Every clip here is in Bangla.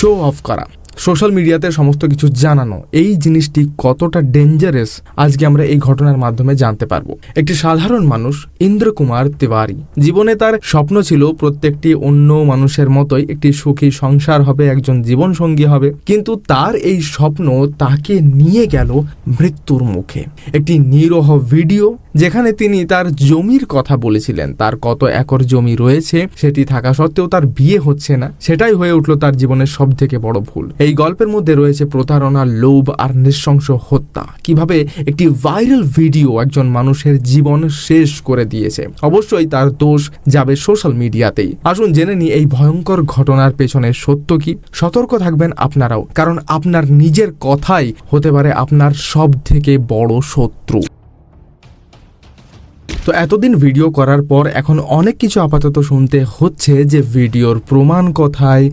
শো অফ করা। সোশ্যাল মিডিয়াতে সমস্ত কিছু জানানো, এই জিনিসটি কতটা ডেঞ্জারাস আজকে আমরা এই ঘটনার মাধ্যমে জানতে পারব। একটি সাধারণ মানুষ, ইন্দ্রকুমার তিওয়ারি, জীবনে তার স্বপ্ন ছিল প্রত্যেকটি অন্য মানুষের মতোই একটি সুখী সংসার হবে, একজন জীবন সঙ্গী হবে। কিন্তু তার এই স্বপ্ন তাকে নিয়ে গেল মৃত্যুর মুখে। একটি নিরহ ভিডিও যেখানে তিনি তার জমির কথা বলেছিলেন, তার কত একর জমি রয়েছে সেটি থাকা সত্ত্বেও তার বিয়ে হচ্ছে না। সেটাই হয়ে উঠল তার জীবনের সব থেকে বড় ভুল। এই গল্পের মধ্যে রয়েছে প্রতারণা, লোভ আর নৃশংস হত্যা। কীভাবে একটি ভাইরাল ভিডিও একজন মানুষের জীবন শেষ করে দিয়েছে। অবশ্যই তার দোষ যাবে সোশ্যাল মিডিয়াতেই। আসুন জেনে নিই এই ভয়ঙ্কর ঘটনার পেছনে সত্য কি। সতর্ক থাকবেন আপনারাও, কারণ আপনার নিজের কথাই হতে পারে আপনার সব থেকে বড় শত্রু। তো এতদিন ভিডিও করার পর এখন অনেক কিছু আপাতত শুনতে হচ্ছে যে ভিডিওর প্রমাণ কথায়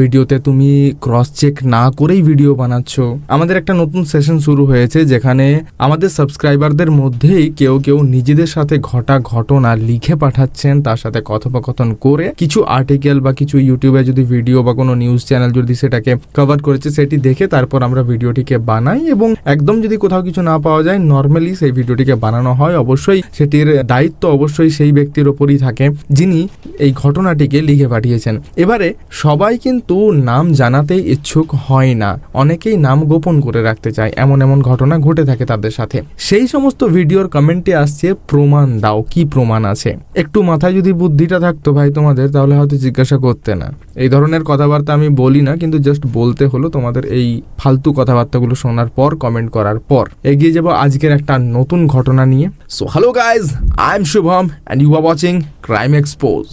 ভিডিওতে তুমি ক্রস চেক না করেই ভিডিও বানাচ্ছ। আমাদের একটা নতুন সেশন শুরু হয়েছে যেখানে আমাদের সাবস্ক্রাইবারদের মধ্যেই কেউ কেউ নিজেদের সাথে ঘটা ঘটনা লিখে পাঠাচ্ছেন, তার সাথে কথোপকথন করে কিছু আর্টিকেল বা কিছু ইউটিউবে যদি ভিডিও বা কোনো নিউজ চ্যানেল যদি সেটাকে কভার করেছে, সেটি দেখে তারপর আমরা ভিডিওটিকে বানাই এবং একদম যদি কোথাও কিছু না পাওয়া যায় নর্মালি সেই ভিডিওটিকে বানানো হয়। অবশ্যই সেটির দায়িত্ব অবশ্যই সেই ব্যক্তির ওপরই থাকে, যিনি এই ঘটনাটিকে লিখে পাঠিয়েছেন। এবারে সবাই কিন্তু নাম জানাতে ইচ্ছুক হয় না। অনেকেই নাম গোপন করে রাখতে চায়, এমন এমন ঘটনা ঘটে থাকে তাদের সাথে। সেই সমস্ত ভিডিওর কমেন্টে আসছে, প্রমাণ দাও, কি প্রমাণ আছে? একটু মাথায় যদি বুদ্ধিটা থাকতো ভাই তোমাদের, তাহলে হয়তো জিজ্ঞাসা করতে না। এই ধরনের কথাবার্তা আমি বলি না, কিন্তু জাস্ট বলতে হলো তোমাদের এই ফালতু কথাবার্তাগুলো শোনার পর, কমেন্ট করার পর। এগিয়ে যাব আজকের একটা নতুন ঘটনা নিয়ে। So hello guys I'm Shubham and you are watching crime expose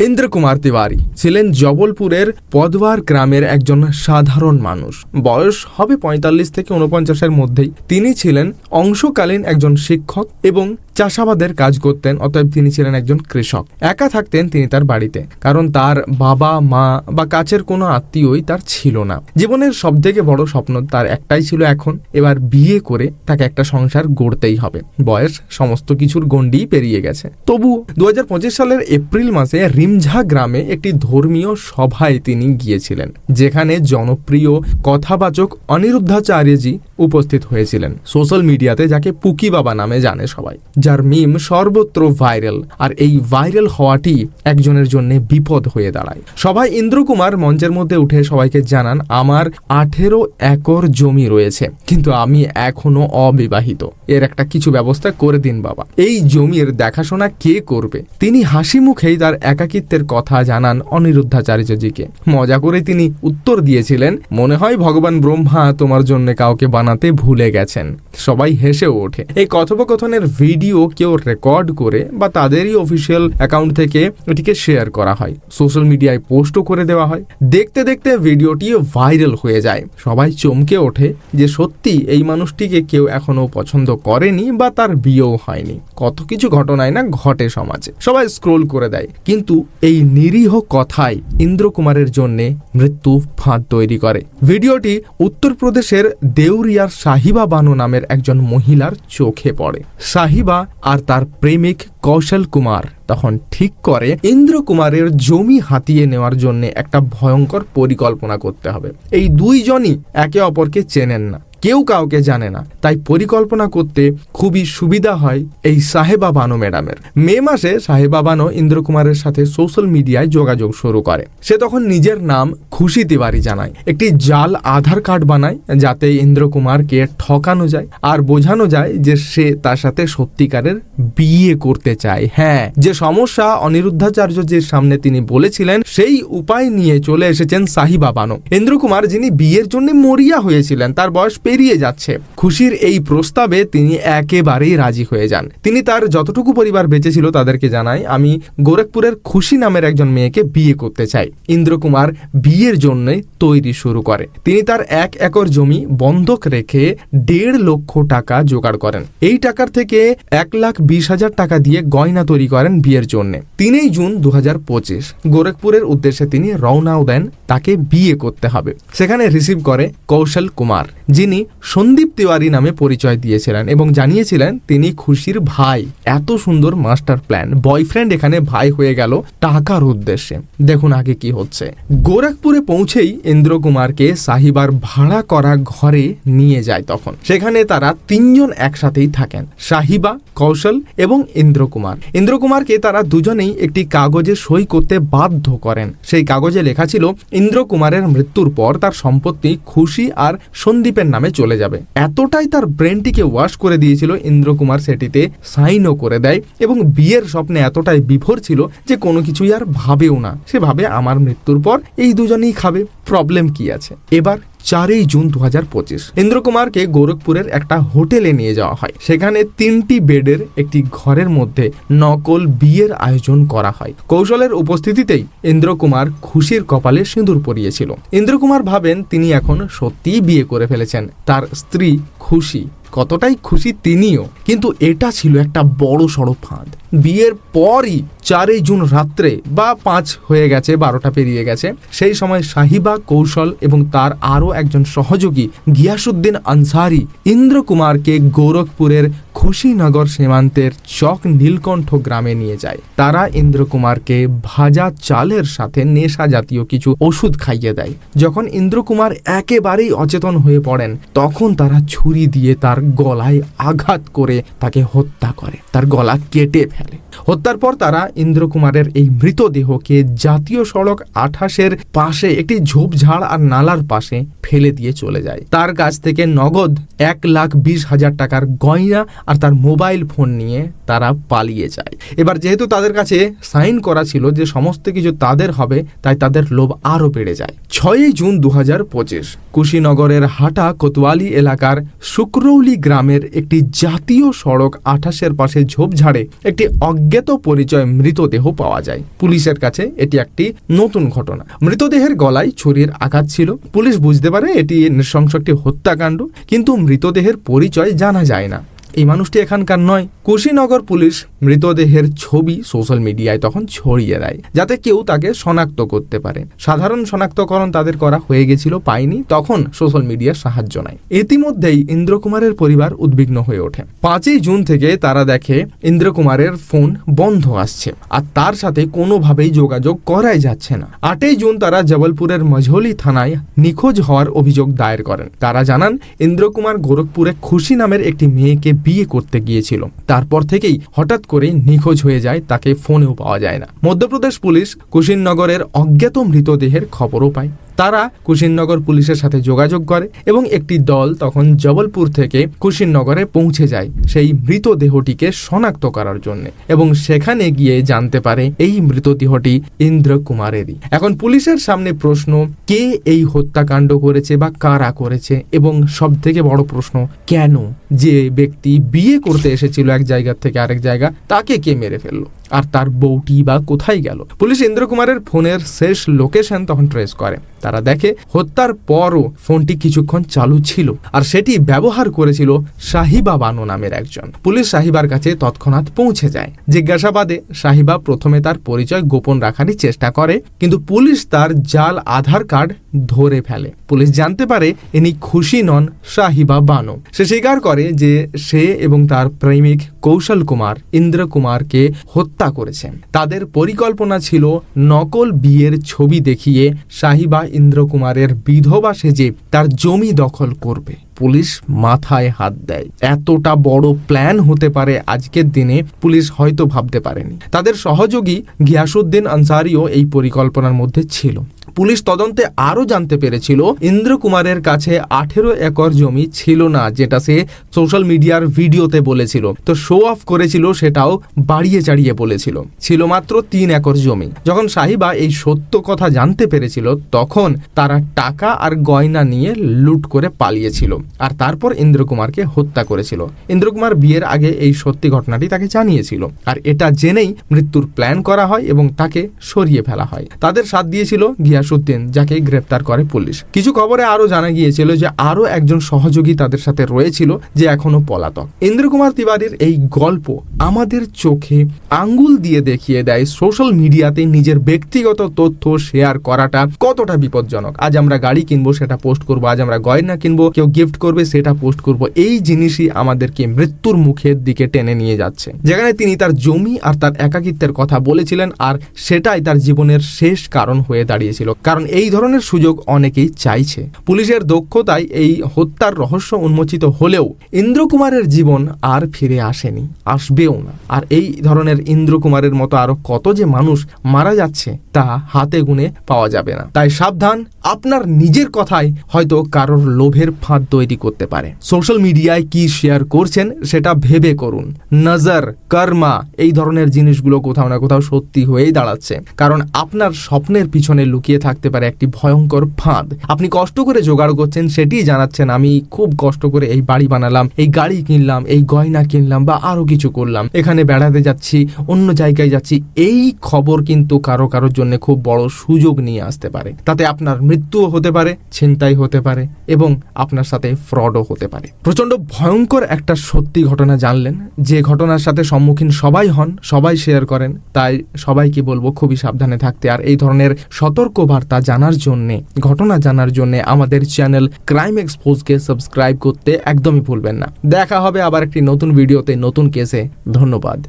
Indra Kumar Tiwari ছিলেন জবলপুরের পদওয়ার গ্রামের একজন সাধারণ মানুষ। বয়স হবে পঁয়তাল্লিশ থেকে উনপঞ্চাশের মধ্যেই। তিনি ছিলেন অংশকালীন একজন শিক্ষক এবং চাষাবাদের কাজ করতেন, অতএব তিনি ছিলেন একজন কৃষক। একা থাকতেন তিনি তার বাড়িতে, কারণ তার বাবা, মা বা কাছের কোনো আত্মীয়ই তার ছিল না। জীবনের সব থেকে বড় স্বপ্ন তার একটাই ছিল এখন, এবার বিয়ে করে তাকে একটা সংসার গড়তেই হবে। বয়স সমস্ত কিছুর গণ্ডিই পেরিয়ে গেছে। তবু দুই হাজার পঁচিশ সালের এপ্রিল মাসে রিমঝা গ্রামে একটি ধর্মীয় সভায় তিনি গিয়েছিলেন, যেখানে জনপ্রিয় কথাবাচক অনিরুদ্ধাচার্যজি উপস্থিত হয়েছিলেন। সোশ্যাল মিডিয়াতে যাকে পুকি বাবা নামে জানে সবাই। যার মিম সর্বত্র ভাইরাল, আর এই ভাইরাল হওয়াটি একজনের জন্য বিপদ হয়ে দাঁড়ায়। সবাই ইন্দ্রকুমার মঞ্চের মধ্যে উঠে সবাইকে জানান, আমার আঠেরো একর জমি রয়েছে, কিন্তু আমি এখনও অবিবাহিত। এর একটা কিছু ব্যবস্থা করে দিন বাবা। এই জমির দেখাশোনা কে করবে? তিনি হাসি মুখেই তার একাকিত্বের কথা জানান অনিরুদ্ধাচার্যজিকে। মজা করে তিনি উত্তর দিয়েছিলেন, মনে হয় ভগবান ব্রহ্মা তোমার জন্য কাউকে বানাতে ভুলে গেছেন। সবাই হেসেও ওঠে। এই কথোপকথনের ভিডিও কেউ রেকর্ড করে বা তাদেরই অফিসিয়াল অ্যাকাউন্ট থেকে এটিকে শেয়ার করা হয়। সোশ্যাল মিডিয়ায় পোস্টও করে দেওয়া হয়। দেখতে দেখতে ভিডিওটি ভাইরাল হয়ে যায়। সবাই চমকে ওঠে যে সত্যি এই মানুষটিকে কেউ এখনও পছন্দ করেনি বা তার বিয়েও হয়নি। কত কিছু ঘটনায় না ঘটে সমাজে। সবাই স্ক্রোল করে দেয়। কিন্তু এই নিরীহ কথাই ইন্দ্রকুমারের জন্যে মৃত্যু ফাঁদ তৈরি করে। ভিডিওটি উত্তরপ্রদেশের দেউরিয়ার সাহিবা বানু নামের একজন মহিলার চোখে পড়ে। সাহিবা আর তার প্রেমিক কৌশল কুমার তখন ঠিক করে ইন্দ্র কুমারের জমি হাতিয়ে নেওয়ার জন্য একটা ভয়ঙ্কর পরিকল্পনা করতে হবে। এই দুইজনই একে অপরকে চেনেন না। কেউ কাউকে জানে না। তাই পরিকল্পনা করতে খুবই সুবিধা হয় এই সাহেবা বানো ম্যাডামের। মে মাসে সাহেবা বানো ইন্দ্রকুমারের সাথে সোশ্যাল মিডিয়ায় যোগাযোগ শুরু করে। সে তখন নিজের নাম খুশি তিওয়ারি জানায়। একটি জাল আধার কার্ড বানায় যাতে ইন্দ্রকুমারকে ঠকানো যায় আর বোঝানো যায় যে সে তার সাথে সত্যিকারের বিয়ে করতে চায়। হ্যাঁ যে সমস্যা অনিরুদ্ধাচার্য যে সামনে তিনি বলেছিলেন, সেই উপায় নিয়ে চলে এসেছেন সাহিবা বানো। ইন্দ্রকুমার যিনি বিয়ের জন্য মরিয়া হয়েছিলেন, তার বয়স পেরিয়ে যাচ্ছে। খুশির এই প্রস্তাবে তিনি একেবারেই রাজি হয়ে যান। তিনি তার যতটুকু পরিবার বেঁচে ছিল তাদেরকে জানায় আমি গোরখপুরের খুশি নামের একজন মেয়েকে বিয়ে করতে চাই। ইন্দ্রকুমার বিয়ের জন্য তৈরি শুরু করে। তিনি তার এক একর জমি বন্ধক রেখে দেড় লক্ষ টাকা জোগাড় করেন। এই টাকার থেকে এক লাখ বিশ হাজার টাকা দিয়ে গয়না তৈরি করেন বিয়ের জন্য। তিনই জুন দু হাজার পঁচিশ, গোরখপুরের উদ্দেশ্যে তিনি রওনাও দেন তাকে বিয়ে করতে হবে। সেখানে রিসিভ করে কৌশল কুমার, যিনি সন্দীপ তিওয়ারি নামে পরিচয় দিয়েছিলেন এবং জানিয়েছিলেন তিনি খুশির ভাই। এত সুন্দর মাস্টার প্ল্যান। বয়ফ্রেন্ড এখানে ভাই হয়ে গেল টাকার উদ্দেশ্যে। দেখুন আগে কি হচ্ছে। গোরখপুরে পৌঁছেই ইন্দ্র কুমারকে সাহিবার ভাড়া করা ঘরে নিয়ে যায় তখন। সেখানে তারা তিনজন একসাথেই থাকেন, সাহিবা, কৌশল এবং ইন্দ্র কুমার ইন্দ্র কুমারকে তারা দুজনেই একটি কাগজে সই করতে বাধ্য করেন। সেই কাগজে লেখা ছিল ইন্দ্র কুমারের মৃত্যুর পর তার সম্পত্তি খুশি আর সন্দীপের নামে চলে যাবে। এতটাই তার ব্রেনটিকে ওয়াশ করে দিয়েছিল ইন্দ্রকুমার সেটিতে, সাইনও করে দেয় এবং বিয়ের স্বপ্নে এতটাই বিভোর ছিল যে কোনো কিছুই আর ভাবেও না। সে ভাবে আমার মৃত্যুর পর এই দুজনেই খাবে। প্রবলেম কি আছে? এবার চারই জুন দু হাজার পঁচিশ। ইন্দ্রকুমারকে গোরখপুরের একটা হোটেলে নিয়ে যাওয়া হয়। সেখানে তিনটি বেডের একটি ঘরের মধ্যে নকল বিয়ের আয়োজন করা হয়। কৌশলের উপস্থিতিতেই ইন্দ্রকুমার খুশির কপালে সিঁদুর পরিয়েছিল। ইন্দ্রকুমার ভাবেন তিনি এখন সত্যিই বিয়ে করে ফেলেছেন। তার স্ত্রী খুশি। কতটাই খুশি তিনিও। কিন্তু এটা ছিল একটা বড় সড়ো ফাঁদ। বিয়ের পরই চারই জুন রাত্রে বা পাঁচ হয়ে গেছে, বারোটা পেরিয়ে গেছে। সেই সময় সাহিবা কৌশল এবং তার আরও একজন সহযোগী গিয়াসুদ্দিন আনসারি ইন্দ্র কুমারকে গোরখপুরের খুশিনগর সীমান্তের চক নীলকণ্ঠ গ্রামে নিয়ে যায়। তারা ইন্দ্র কুমারকে ভাজা চালের সাথে নেশা জাতীয় কিছু ওষুধ খাইয়ে দেয়। যখন ইন্দ্র কুমার একেবারেই অচেতন হয়ে পড়েন, তখন তারা ছুরি দিয়ে তার গলায় আঘাত করে তাকে হত্যা করে। তার গলা কেটে ফেলে। হত্যার পর তারা ইন্দ্রকুমারের এই মৃতদেহকে জাতীয় সড়ক আঠাশের পাশে একটি ঝোপঝাড় আর নালার পাশে ফেলে দিয়ে চলে যায়। তার কাছ থেকে নগদ এক লাখ বিশ হাজার টাকার গয়না আর তার মোবাইল ফোন নিয়ে তারা পালিয়ে যায়। এবার যেহেতু তাদের কাছে সাইন করা ছিল যে সমস্ত কিছু তাদের হবে, তাই তাদের লোভ আরও বেড়ে যায়। ছয়ই জুন দু হাজার পঁচিশ, কুশিনগরের হাটা কোতোয়ালি এলাকার শুক্রৌলি গ্রামের একটি জাতীয় সড়ক আঠাশের পাশে ঝোপঝাড়ে একটি অজ্ঞাত পরিচয় মৃতদেহ পাওয়া যায়। পুলিশের কাছে এটি একটি নতুন ঘটনা। মৃতদেহের গলায় ছুরির আঘাত ছিল। পুলিশ বুঝতে পারে এটি নৃশংস একটি হত্যাকাণ্ড, কিন্তু মৃতদেহের পরিচয় জানা যায় না। এই মানুষটি এখানকার নয়। কুশিনগর পুলিশ মৃতদেহের ছবি সোশ্যাল মিডিয়ায় তখন ছড়িয়ে দেয়, যাতে কেউ তাকে শনাক্ত করতে পারে। সাধারণ শনাক্তকরণ তাদের করা হয়ে গেছিল, পায়নি। তখন সোশ্যাল মিডিয়ার সাহায্য নেয়। ইতিমধ্যেই ইন্দ্রকুমারের পরিবার উদ্বিগ্ন হয়ে ওঠে। পাঁচই জুন থেকে তারা দেখে ইন্দ্রকুমারের ফোন বন্ধ আসছে, আর তার সাথে কোনোভাবেই যোগাযোগ করাই যাচ্ছে না। আটই জুন তারা জবলপুরের মঝৌলি থানায় নিখোঁজ হওয়ার অভিযোগ দায়ের করেন। তারা জানান, ইন্দ্রকুমার গোরখপুরে খুশি নামের একটি মেয়েকে বিয়ে করতে গিয়েছিল। তারপর থেকেই হঠাৎ করে নিখোঁজ হয়ে যায়, তাকে ফোনেও পাওয়া যায় না। মধ্যপ্রদেশ পুলিশ কুশিনগরের অজ্ঞাত মৃতদেহের খবরও পায়। তারা কুশিনগর পুলিশের সাথে যোগাযোগ করে এবং একটি দল তখন জবলপুর থেকে কুশিনগরে পৌঁছে যায় সেই মৃতদেহটিকে শনাক্ত করার জন্য এবং সেখানে গিয়ে জানতে পারে এই মৃতদেহটি ইন্দ্র কুমারেরই এখন পুলিশের সামনে প্রশ্ন, কে এই হত্যাকাণ্ড করেছে বা কারা করেছে? এবং সব থেকে বড় প্রশ্ন, কেন? যে ব্যক্তি বিয়ে করতে এসেছিল এক জায়গা থেকে আরেক জায়গা, তাকে কে মেরে ফেলল? আর তার বউটি বা কোথায় গেল? পুলিশ ইন্দ্র কুমারের ফোনের শেষ লোকেশন তখন ট্রেস করে। তারা দেখে হত্যার পরও ফোনটি কিছুক্ষণ চালু ছিল আর সেটি ব্যবহার করেছিল শাহিবা বানু নামের একজন। পুলিশ সাহিবার কাছে তৎক্ষণাৎ পৌঁছে যায়। জিজ্ঞাসাবাদে সাহিবা প্রথমে তার পরিচয় গোপন রাখারই চেষ্টা করে, কিন্তু পুলিশ তার জাল আধার কার্ড ধরে ফেলে। পুলিশ জানতে পারে ইনি খুশি নন সাহিবা বানু। সে স্বীকার করে যে সে এবং তার প্রেমিক কৌশল কুমার, ইন্দ্র কুমারকে হত্যা করেছেন। তাদের পরিকল্পনা ছিল নকল বিয়ের ছবি দেখিয়ে সাহিবা ইন্দ্র কুমারের বিধবা সেজে তার জমি দখল করবে। পুলিশ মাথায় হাত দেয়। এতটা বড় প্ল্যান হতে পারে আজকের দিনে পুলিশ হয়তো ভাবতে পারেনি। তাদের সহযোগী গিয়াসুদ্দিন আনসারিও এই পরিকল্পনার মধ্যে ছিল। পুলিশ তদন্তে আরও জানতে পেরেছিল ইন্দ্র কুমারের কাছে আঠেরো একর জমি ছিল না, যেটা সে সোশ্যাল মিডিয়ার ভিডিওতে বলেছিল। তো শো অফ করেছিল, সেটাও বাড়িয়ে চাড়িয়ে বলেছিল। ছিল মাত্র তিন একর জমি। যখন সাহিবা এই সত্য কথা জানতে পেরেছিল, তখন তারা টাকা আর গয়না নিয়ে লুট করে পালিয়েছিল। আর তারপর ইন্দ্রকুমারকে হত্যা করেছিল। ইন্দ্রকুমার বিয়ের আগে এই সত্যি ঘটনাটি তাকে জানিয়েছিল। আর এটা জেনেই মৃত্যুর প্ল্যান করা হয় এবং তাকে সরিয়ে ফেলা হয়। তাদের সাথ দিয়েছিল গিয়াসুদ্দিন, যাকে গ্রেফতার করে পুলিশ। কিছু খবরে আরও জানা গিয়েছিল যে আরও একজন সহযোগী তাদের সাথে রয়েছিল যে এখনও পলাতক। ইন্দ্রকুমার তিওয়ারির এই গল্প আমাদের চোখে আঙ্গুল দিয়ে দেখিয়ে দেয় সোশ্যাল মিডিয়াতে নিজের ব্যক্তিগত তথ্য শেয়ার করাটা কতটা বিপজ্জনক। আজ আমরা গাড়ি কিনবো, সেটা পোস্ট করব, আজ আমরা গয়না কিনবো, কেউ গিফট গিফট করবে, সেটা পোস্ট করব। এই জিনিসই আমাদেরকে মৃত্যুর মুখের দিকে টেনে নিয়ে যাচ্ছে। যেখানে তিনি তার জমি আর তার একাকিত্বের কথা বলেছিলেন আর সেটাই তার জীবনের শেষ কারণ হয়ে দাঁড়িয়েছিল। কারণ এই ধরনের সুযোগ অনেকেই চাইছে। পুলিশের দক্ষতায় এই হত্যার রহস্য উন্মোচিত হলেও ইন্দ্রকুমারের জীবন আর ফিরে আসেনি, আসবেও না। আর এই ধরনের ইন্দ্রকুমারের মতো আরও কত যে মানুষ মারা যাচ্ছে, তা হাতে গুনে পাওয়া যাবে না। তাই সাবধান, আপনার নিজের কথাই হয়তো কারোর লোভের ফাঁদ তৈরি করতে পারে। সোশ্যাল মিডিয়ায় কি শেয়ার করছেন সেটা ভেবে করুন। নজর, কর্মা, এই ধরনের জিনিসগুলো কোথাও না কোথাও সত্যি হয়েই দাঁড়াচ্ছে। কারণ আপনার স্বপ্নের পিছনে লুকিয়ে থাকতে পারে একটি ভয়ঙ্কর ফাঁদ। আপনি কষ্ট করে জোগাড় করছেন সেটি জানাচ্ছেন, আমি খুব কষ্ট করে এই বাড়ি বানালাম, এই গাড়ি কিনলাম, এই গয়না কিনলাম বা আরও কিছু করলাম। এখানে বেড়াতে যাচ্ছি, অন্য জায়গায় যাচ্ছি। এই খবর কিন্তু কারও কারোর জন্য খুব বড় সুযোগ নিয়ে আসতে পারে। তাতে আপনার মৃত্যুও হতে পারে, ছিনতাই হতে পারে এবং আপনার সাথে ফ্রডও হতে পারে। প্রচণ্ড ভয়ঙ্কর একটা সত্যি ঘটনা জানলেন, যে ঘটনার সাথে সম্মুখীন সবাই হন, সবাই শেয়ার করেন, তাই সবাইকে বলব খুবই সাবধানে থাকতে। আর এই ধরনের সতর্ক বার্তা জানার জন্যে, ঘটনা জানার জন্যে আমাদের চ্যানেল ক্রাইম এক্সপোজকে সাবস্ক্রাইব করতে একদমই ভুলবেন না। দেখা হবে আবার একটি নতুন ভিডিওতে নতুন কেসে ধন্যবাদ।